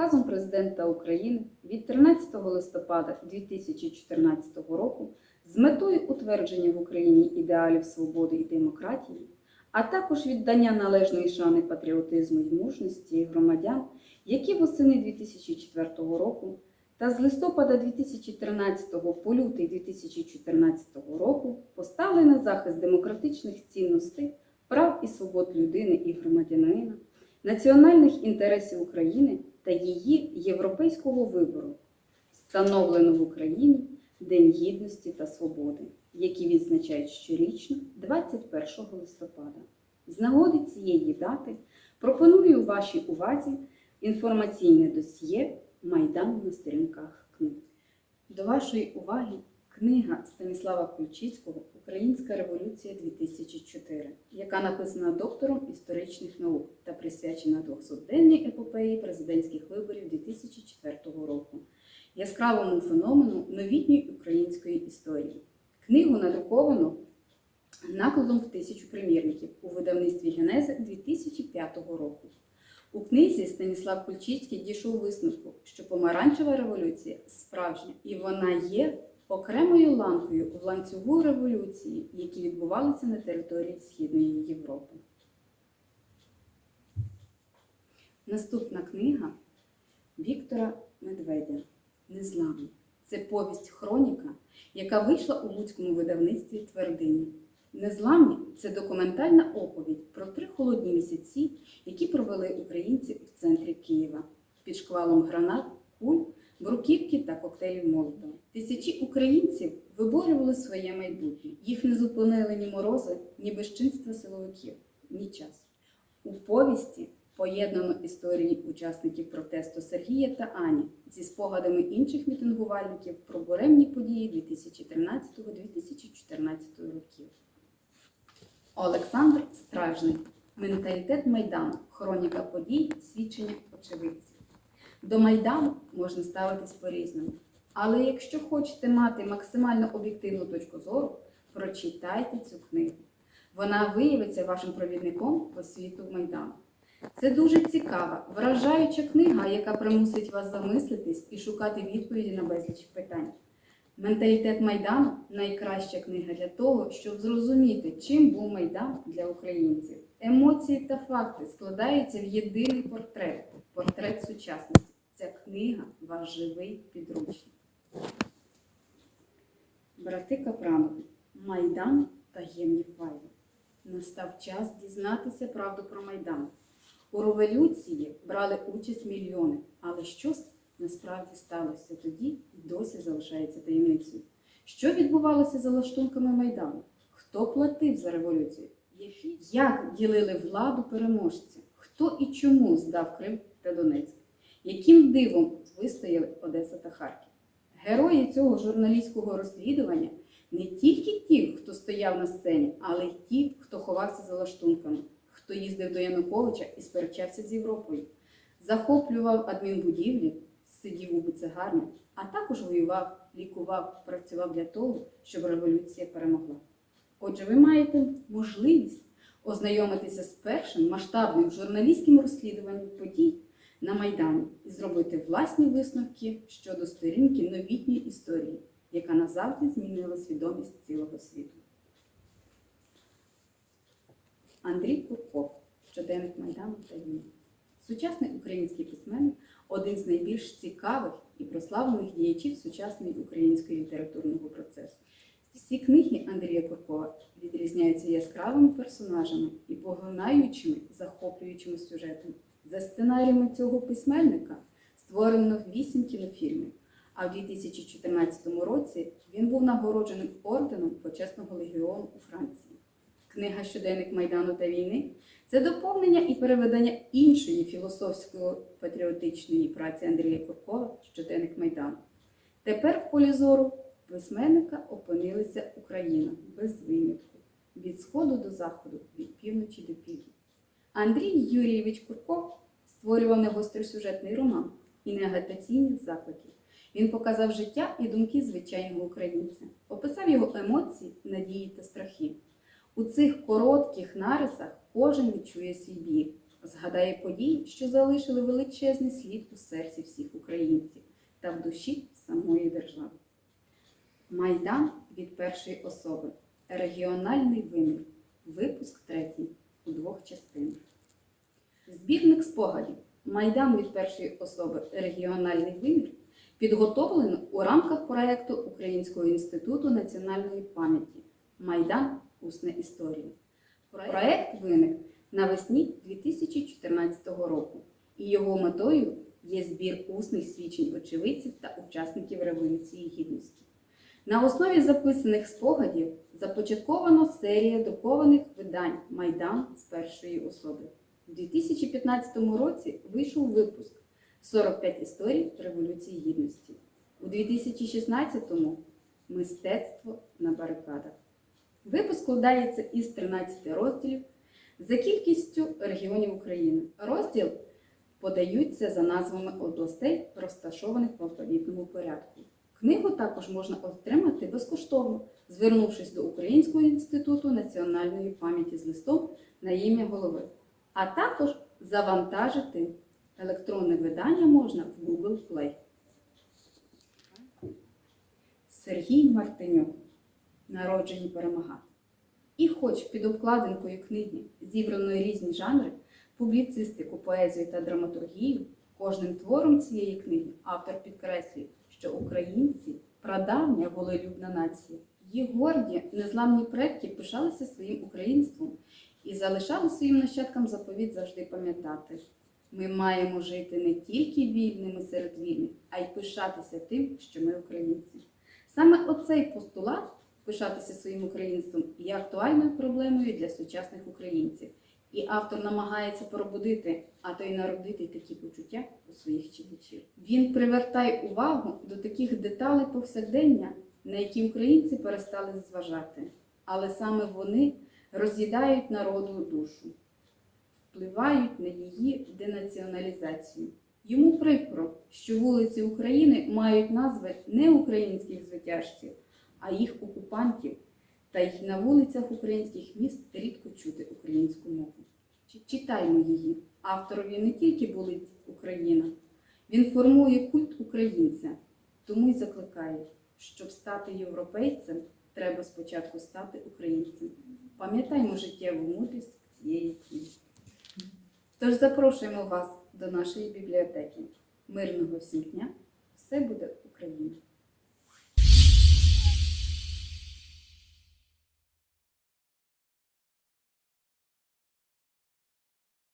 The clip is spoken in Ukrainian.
указом Президента України від 13 листопада 2014 року з метою утвердження в Україні ідеалів свободи і демократії, а також віддання належної шани патріотизму і мужності громадян, які восени 2004 року та з листопада 2013 по лютий 2014 року постали на захист демократичних цінностей, прав і свобод людини і громадянина, національних інтересів України та її європейського вибору, встановлено в Україні День Гідності та Свободи, які відзначають щорічно 21 листопада. З нагоди цієї дати пропоную вашій увазі інформаційне досьє Майдан на сторінках книг. До вашої уваги книга Станіслава Ключицького Українська революція 2004, яка написана доктором історичних наук та присвячена 200-денній епопеї президентських виборів 2004 року, яскравому феномену новітньої української історії. Книгу надруковано накладом в тисячу примірників у видавництві Генеза 2005 року. У книзі Станіслав Кульчицький дійшов висновку, що помаранчева революція справжня і вона є окремою ланкою в ланцюгу революції, які відбувалися на території Східної Європи. Наступна книга Віктора Медведя Незламний. Це повість хроніка, яка вийшла у Луцькому видавництві Твердині. Незламні це документальна оповідь про три холодні місяці, які провели українці в центрі Києва під шквалом гранат, куль, бруківки та коктейлів Молотова. Тисячі українців виборювали своє майбутнє. Їх не зупинили ні морози, ні безчинства силовиків, ні час. У повісті поєднано історії учасників протесту Сергія та Ані зі спогадами інших мітингувальників про буремні події 2013-2014 років. Олександр Стражний. Менталітет Майдану. Хроніка подій, свідчення очевидців. До Майдану можна ставитись по-різному. Але якщо хочете мати максимально об'єктивну точку зору, прочитайте цю книгу. Вона виявиться вашим провідником по світу Майдану. Це дуже цікава, вражаюча книга, яка примусить вас замислитись і шукати відповіді на безліч питань. Менталітет Майдану найкраща книга для того, щоб зрозуміти, чим був Майдан для українців. Емоції та факти складаються в єдиний портрет портрет сучасності. Ця книга ваш живий підручник. Брати Капранови. Майдан таємні файли. Настав час дізнатися правду про Майдан. У революції брали участь мільйони, але що насправді сталося тоді і досі залишається таємницею. Що відбувалося за лаштунками Майдану? Хто платив за революцію? Як ділили владу переможці? Хто і чому здав Крим та Донецьк? Яким дивом вистояли Одеса та Харків? Герої цього журналістського розслідування не тільки ті, хто стояв на сцені, але й ті, хто ховався за лаштунками, хто їздив до Януковича і сперечався з Європою, захоплював адмінбудівлі, сидів у буцегарні, а також воював, лікував, працював для того, щоб революція перемогла. Отже, ви маєте можливість ознайомитися з першим масштабним журналістським розслідуванням подій на Майдані і зробити власні висновки щодо сторінки новітньої історії, яка назавжди змінила свідомість цілого світу. Андрій Курков, щоденник Майдану та війни. Сучасний український письменник один з найбільш цікавих і прославлених діячів сучасної української літературного процесу. Всі книги Андрія Куркова відрізняються яскравими персонажами і поглинаючими, захоплюючими сюжетами. За сценаріями цього письменника створено вісім кінофільмів, а в 2014 році він був нагороджений орденом Почесного легіону у Франції. Книга Щоденник Майдану та війни це доповнення і переведення іншої філософсько-патріотичної праці Андрія Куркова Щоденник Майдану. Тепер в полі зору письменника опинилася Україна без винятку від сходу до заходу, від півночі до півдня. Андрій Юрійович Курков створював не гостросюжетний роман і не агітаційні заклики. Він показав життя і думки звичайного українця, описав його емоції, надії та страхи. У цих коротких нарисах кожен відчує свій біль, згадає події, що залишили величезний слід у серці всіх українців та в душі самої держави. Майдан від першої особи. Регіональний вимір. Випуск третій у двох частинах. Збірник спогадів Майдан від першої особи Регіональний вимір підготовлено у рамках проєкту Українського інституту національної пам'яті Майдан Усна історія. Проєкт виник навесні 2014 року, і його метою є збір усних свідчень очевидців та учасників Революції Гідності. На основі записаних спогадів започатковано серія друкованих видань Майдан з першої особи. У 2015 році вийшов випуск 45 історій Революції Гідності. У 2016-му Мистецтво на барикадах. Випуск складається із 13 розділів за кількістю регіонів України. Розділ подаються за назвами областей, розташованих в алфавітному порядку. Книгу також можна отримати безкоштовно, звернувшись до Українського інституту національної пам'яті з листом на ім'я голови. А також завантажити електронне видання можна в Google Play. Сергій Мартинюк. Народжені перемагати. І хоч під обкладинкою книги зібрано різні жанри, публіцистику, поезію та драматургію, кожним твором цієї книги автор підкреслює, що українці прадавня волелюбна нація. Її горді, незламні предки пишалися своїм українством і залишали своїм нащадкам заповіт завжди пам'ятати. Ми маємо жити не тільки вільними серед вільних, а й пишатися тим, що ми українці. Саме оцей постулат пишатися своїм українством є актуальною проблемою для сучасних українців. І автор намагається пробудити, а то й народити такі почуття у своїх читачів. Він привертає увагу до таких деталей повсякдення, на які українці перестали зважати, але саме вони роз'їдають народу душу, впливають на її денаціоналізацію. Йому прикро, що вулиці України мають назви не українських звитяжців, а їх окупантів, та й на вулицях українських міст рідко чути українську мову. Читаймо її. Авторові не тільки болить Україна, він формує культ українця, тому й закликає, щоб стати європейцем, треба спочатку стати українцем. Пам'ятаймо життєву мудрість цієї книги. Тож запрошуємо вас до нашої бібліотеки. Мирного всім дня! Все буде Україна!